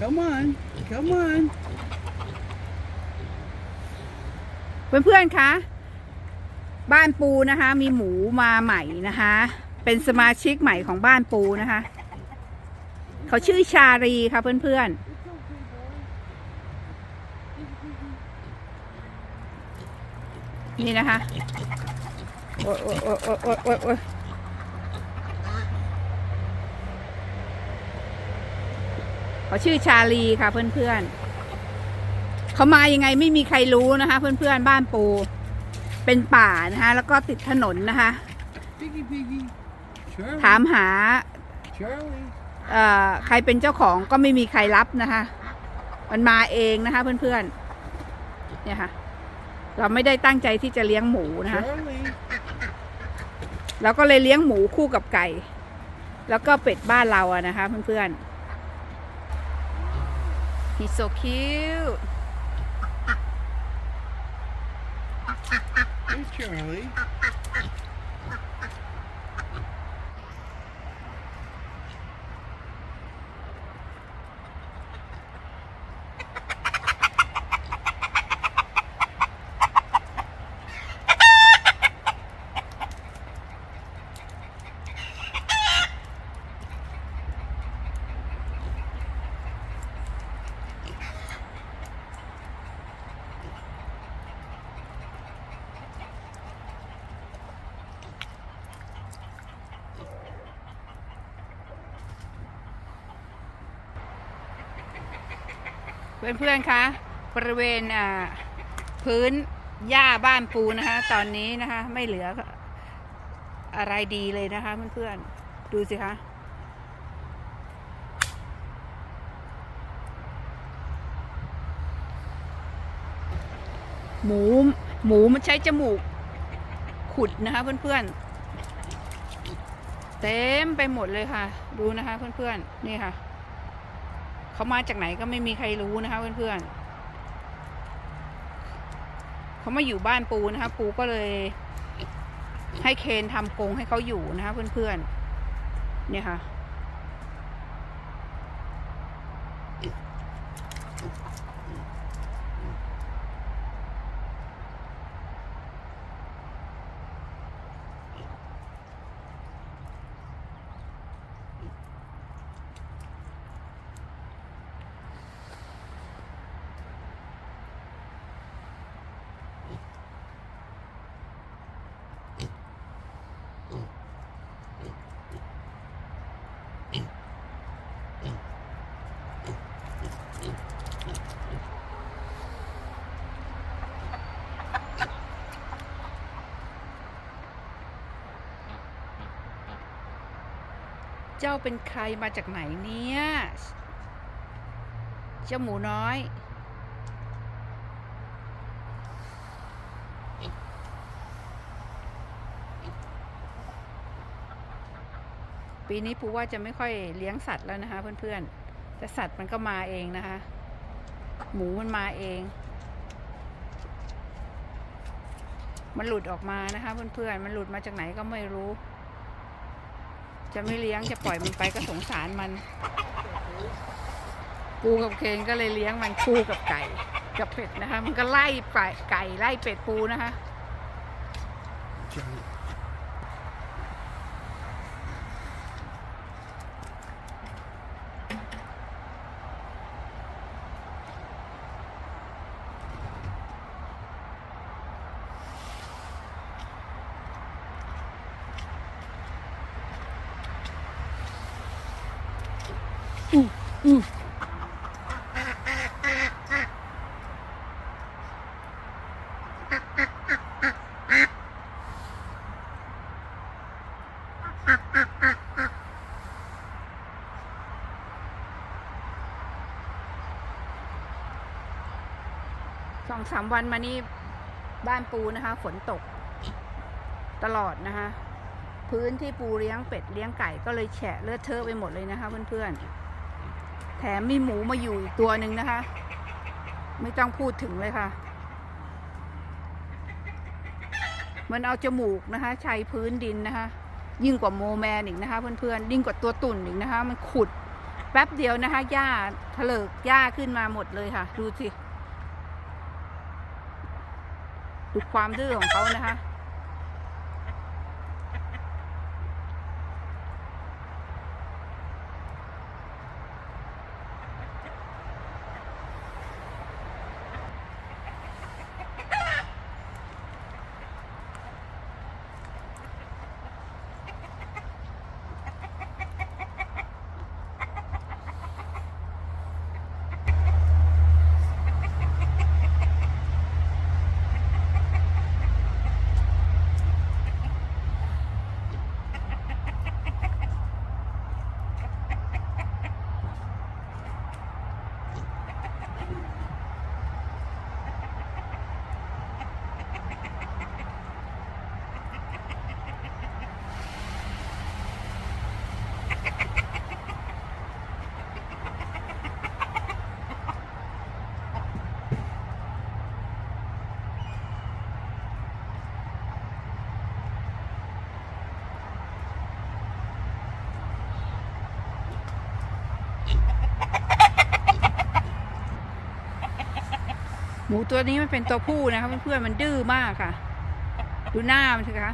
Come on. Come on. เพื่อนๆคะ บ้านปูนะคะ มีหมูมาใหม่นะคะ เป็นสมาชิกใหม่ของบ้านปูนะคะ เขาชื่อชารีค่ะเพื่อนๆนี่นะคะ โอ๊ยโอ๊ยโอ๊ยโอ๊ยโอ๊ยโอ๊ยโอ๊ย เขาชื่อชาลีค่ะเพื่อนๆเขามายังไงไม่มีใครรู้นะคะ เพื่อนๆบ้านปู เป็นป่านะคะ แล้วก็ติดถนนนะคะ Piggy, piggy. Charlie. ถามหา Charlie. เอ่อใครเป็นเจ้าของก็ไม่มีใครรับนะคะ มันมาเองนะคะ เพื่อนๆเนี่ยค่ะ เราไม่ได้ตั้งใจที่จะเลี้ยงหมูนะคะ Charlie. เราก็เลยเลี้ยงหมูคู่กับไก่ แล้วก็เป็ดบ้านเราอะนะคะ เพื่อนๆ He's so cute Hey, Charlie. เพื่อนๆคะบริเวณอ่าพื้นหญ้าบ้านปูนะคะ ตอนนี้นะคะ ไม่เหลืออะไรดีเลยนะคะเพื่อนๆดูสิคะหมูหมูมันใช้จมูก ขุดนะคะเพื่อนๆเต็มไปหมดเลยค่ะ ดูนะคะเพื่อนๆนี่ค่ะ เขามาจากไหนก็ไม่มีใครรู้นะคะเพื่อนๆเขามาอยู่บ้านปูนะคะ ปูก็เลย ให้เคนทำกรงให้เขาอยู่นะคะเพื่อนๆเนี่ยค่ะ เจ้าเป็นใครมาจากไหนเนี่ย เจ้าหมูน้อย ปีนี้ปูว่าจะไม่ค่อยเลี้ยงสัตว์แล้วนะคะ เพื่อนๆ แต่สัตว์มันก็มาเองนะคะ หมูมันมาเอง มันหลุดออกมานะคะ เพื่อนๆ มันหลุดมาจากไหนก็ไม่รู้ จะไม่เลี้ยงจะปล่อยมันไปก็สงสารมันปูกับเคนก็เลยเลี้ยงมันคู่กับไก่กับเป็ดนะคะ มันก็ไล่ไปไก่ไล่เป็ดปูนะคะ สองสามวันมานี่บ้านปูนะคะ ฝนตก ตลอดนะคะ พื้นที่ปูเลี้ยงเป็ดเลี้ยงไก่ก็เลยแฉะเลือะเทอะไปหมดเลยนะคะเพื่อนๆ แถมมีหมูมาอยู่อีกตัวหนึ่งนะคะ ไม่ต้องพูดถึงเลยค่ะ มันเอาจมูกนะคะ ใช้พื้นดินนะคะ ยิ่งกว่าโมแมนอีกนะคะเพื่อนๆยิ่งกว่าตัวตุ่นอีกนะคะ มันขุดแป๊บเดียวนะคะหญ้าเถลิกหญ้าขึ้นมาหมดเลยค่ะ ดูสิดูความดื้อของเขานะคะ หมูตัวนี้มันเป็นตัวผู้นะคะเพื่อนๆมันดื้อมากค่ะ ดูหน้ามันสิคะ